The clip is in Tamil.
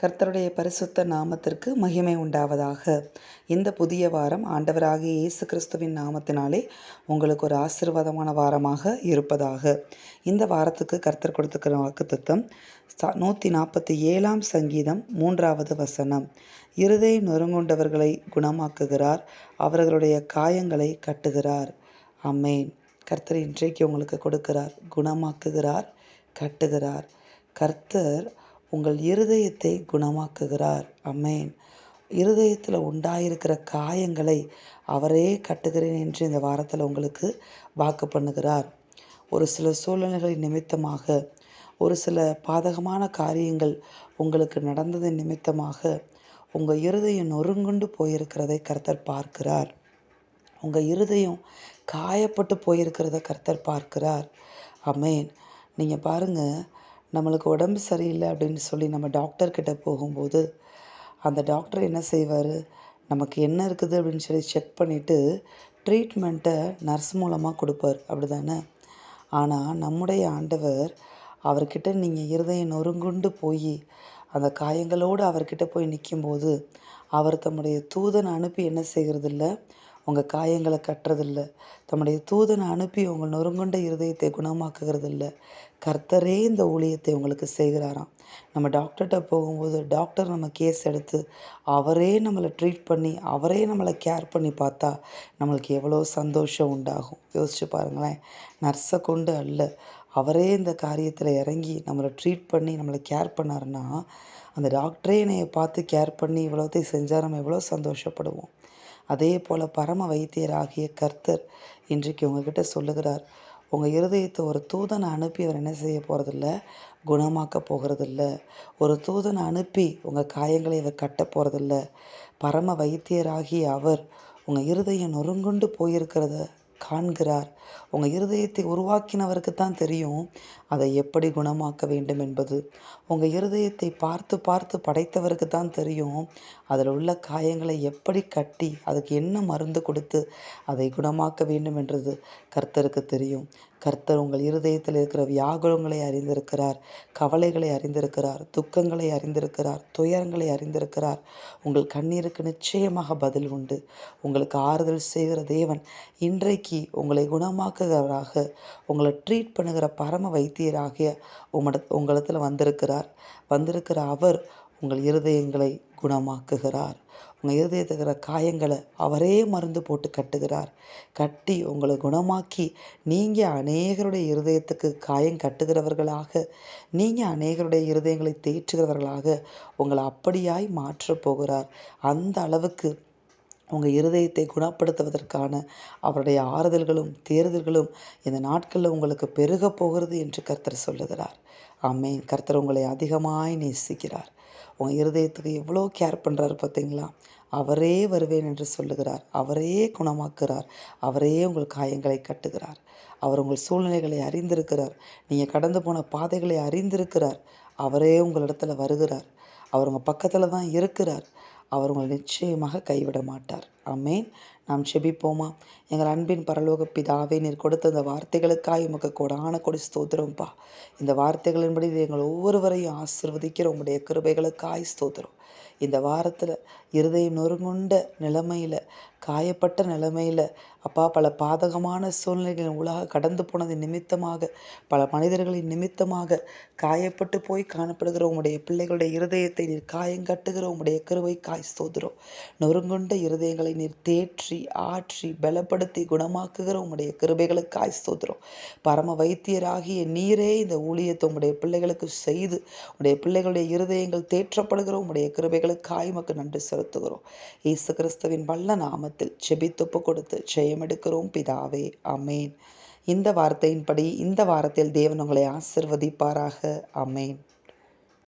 கர்த்தருடைய பரிசுத்த நாமத்திற்கு மகிமை உண்டாவதாக. இந்த புதிய வாரம் ஆண்டவராகிய இயேசு கிறிஸ்துவின் நாமத்தினாலே உங்களுக்கு ஒரு ஆசீர்வாதமான வாரமாக இருப்பதாக. இந்த வாரத்துக்கு கர்த்தர் கொடுத்துக்கிற வாக்குத்தத்தம் நூற்றி நாற்பத்தி ஏழாம் சங்கீதம் மூன்றாவது வசனம். இருதை நொறுங்குண்டவர்களை குணமாக்குகிறார் அவர்களுடைய காயங்களை கட்டுகிறார். அம்மேன் கர்த்தர் இன்றைக்கு உங்களுக்கு கொடுக்கிறார் குணமாக்குகிறார் கட்டுகிறார். கர்த்தர் உங்கள் இருதயத்தை குணமாக்குகிறார். அம்மேன் இருதயத்தில் உண்டாயிருக்கிற காயங்களை அவரே கட்டுகிறேன் என்று இந்த வாரத்தில் உங்களுக்கு வாக்கு பண்ணுகிறார். ஒரு சில சூழ்நிலைகளின் நிமித்தமாக ஒரு சில பாதகமான காரியங்கள் உங்களுக்கு நடந்ததன் நிமித்தமாக உங்கள் இருதயம் நொறுங்குண்டு போயிருக்கிறதை கர்த்தர் பார்க்கிறார். உங்கள் இருதயம் காயப்பட்டு போயிருக்கிறத கர்த்தர் பார்க்கிறார். அமேன் நீங்கள் பாருங்கள் நம்மளுக்கு உடம்பு சரியில்லை அப்படின்னு சொல்லி நம்ம டாக்டர்கிட்ட போகும்போது அந்த டாக்டர் என்ன செய்வார்? நமக்கு என்ன இருக்குது அப்படின்னு சொல்லி செக் பண்ணிவிட்டு ட்ரீட்மெண்ட்டை நர்ஸ் மூலமாக கொடுப்பார். அப்படி தானே ஆனால் நம்முடைய ஆண்டவர் அவர்கிட்ட நீங்கள் இருதயம் நொறுங்குண்டு போய் அந்த காயங்களோடு அவர்கிட்ட போய் நிற்கும்போது அவர் தம்முடைய தூதன் அனுப்பி என்ன செய்கிறதில்ல உங்கள் காயங்களை கட்டுறதில்ல. தம்முடைய தூதனை அனுப்பி உங்கள் நொறுங்குண்ட இருதயத்தை குணமாக்குகிறதில்ல. கர்த்தரே இந்த ஊழியத்தை உங்களுக்கு செய்கிறாராம். நம்ம டாக்டர்கிட்ட போகும்போது டாக்டர் நம்ம கேஸ் எடுத்து அவரே நம்மளை ட்ரீட் பண்ணி அவரே நம்மளை கேர் பண்ணி பார்த்தா நம்மளுக்கு எவ்வளோ சந்தோஷம் உண்டாகும். யோசிச்சு பாருங்களேன். நர்ஸை கொண்டு அல்ல அவரே இந்த காரியத்தில் இறங்கி நம்மளை ட்ரீட் பண்ணி நம்மளை கேர் பண்ணாருன்னா அந்த டாக்டரே என்னையை பார்த்து கேர் பண்ணி இவ்வளோத்தையும் செஞ்சால் நம்ம எவ்வளோ சந்தோஷப்படுவோம். அதே போல் பரம வைத்தியராகிய கர்த்தர் இன்றைக்கு உங்ககிட்ட சொல்லுகிறார். உங்கள் இருதயத்தை ஒரு தூதனை அனுப்பி அவர் என்ன செய்ய போகிறதில்ல குணமாக்க போகிறதில்ல. ஒரு தூதனை அனுப்பி உங்கள் காயங்களை அவர் கட்ட போகிறதில்ல பரம வைத்தியராகிய அவர் உங்கள் இருதயம் நொறுங்குண்டு போயிருக்கிறத காண்கிறார். உங்கள் இருதயத்தை உருவாக்கினவருக்கு தான் தெரியும் அதை எப்படி குணமாக்க வேண்டும் என்பது. உங்கள் இருதயத்தை பார்த்து பார்த்து படைத்தவருக்கு தான் தெரியும் அதில் உள்ள காயங்களை எப்படி கட்டி அதுக்கு என்ன மருந்து கொடுத்து அதை குணமாக்க வேண்டும் என்றது கர்த்தருக்கு தெரியும். கர்த்தர் உங்கள் இருதயத்தில் இருக்கிற வியாகுலங்களை அறிந்திருக்கிறார் கவலைகளை அறிந்திருக்கிறார் துக்கங்களை அறிந்திருக்கிறார் துயரங்களை அறிந்திருக்கிறார். உங்கள் கண்ணீருக்கு நிச்சயமாக பதில் உண்டு. உங்களுக்கு ஆறுதல் செய்கிற தேவன் இன்றைக்கு உங்களை குணமாக்குகிறவராக உங்களை ட்ரீட் பண்ணுகிற பரம வைத்தியராகிய உமட உங்களிடத்தில் வந்திருக்கிறார். வந்திருக்கிற அவர் உங்கள் இருதயங்களை குணமாக்குகிறார். உங்கள் இருதயத்தில் இருக்கிற காயங்களை அவரே மருந்து போட்டு கட்டுகிறார். கட்டி உங்களை குணமாக்கி நீங்கள் அநேகருடைய இருதயத்துக்கு காயம் கட்டுகிறவர்களாக நீங்கள் அநேகருடைய இருதயங்களை தேற்றுகிறவர்களாக உங்களை அப்படியாய் மாற்றப் போகிறார். அந்த அளவுக்கு உங்கள் இருதயத்தை குணப்படுத்துவதற்கான அவருடைய ஆறுதல்களும் தேர்தல்களும் இந்த நாட்களில் உங்களுக்கு பெருக போகிறது என்று கர்த்தர் சொல்லுகிறார். ஆமேன். கர்த்தர் உங்களை அதிகமாய் நேசிக்கிறார். உங்கள் இருதயத்துக்கு எவ்வளோ கேர் பண்ணுறாரு பார்த்தீங்களா? அவரே வருவேன் என்று சொல்லுகிறார். அவரே குணமாக்குறார் அவரே உங்கள் காயங்களை கட்டுகிறார். அவர் உங்கள் சூழ்நிலைகளை அறிந்திருக்கிறார். நீங்கள் கடந்து போன பாதைகளை அறிந்திருக்கிறார். அவரே உங்களிடத்துல வருகிறார். அவர் உங்கள் பக்கத்தில் தான் இருக்கிறார். அவர் உங்களை நிச்சயமாக கைவிட மாட்டார். அமேன் நாம் செபிப்போமா? எங்கள் அன்பின் பரலோக பிதாவே நீர் கொடுத்த இந்த வார்த்தைகளுக்காக உமக்கு கொடான கொடி ஸ்தோத்திரம்ப்பா இந்த வார்த்தைகளின்படி எங்கள் ஒவ்வொருவரையும் ஆசிர்வதிக்கிற உங்களுடைய கிருபைகளுக்காய் ஸ்தோத்திரம். இந்த வாரத்தில் இருதயம் நொறுங்குண்ட நிலைமையில் காயப்பட்ட நிலைமையில் அப்பா பல பாதகமான சூழ்நிலைகளின் உலக கடந்து போனது நிமித்தமாக பல மனிதர்களின் நிமித்தமாக காயப்பட்டு போய் காணப்படுகிற உங்களுடைய பிள்ளைகளுடைய இருதயத்தை நீர் காயங்கட்டுகிற உங்களுடைய கருவை காய் ஸ்தோத்திரம். நொறுங்குண்ட இருதயங்களை நீர் தேற்றி ஆற்றி பலப்படுத்தி குணமாக்குகிற உங்களுடைய கிருபைகளுக்காய் ஸ்தோத்திரம். பரம வைத்தியராகிய நீரே இந்த ஊழியத்தை உங்களுடைய பிள்ளைகளுக்கு செய்து உங்களுடைய பிள்ளைகளுடைய இருதயங்கள் தேற்றப்படுகிற உங்களுடைய கிருபைகளுக்காய் மக்கு நன்றி செலுத்துகிறோம். இயேசு கிறிஸ்துவின் வல்ல நாமத்தில் செபித்தொப்பு கொடுத்து ஜெயமெடுக்கிறோம் பிதாவே அமேன் இந்த வார்த்தையின்படி இந்த வாரத்தில் தேவன் உங்களை ஆசிர்வதிப்பாராக. அமேன்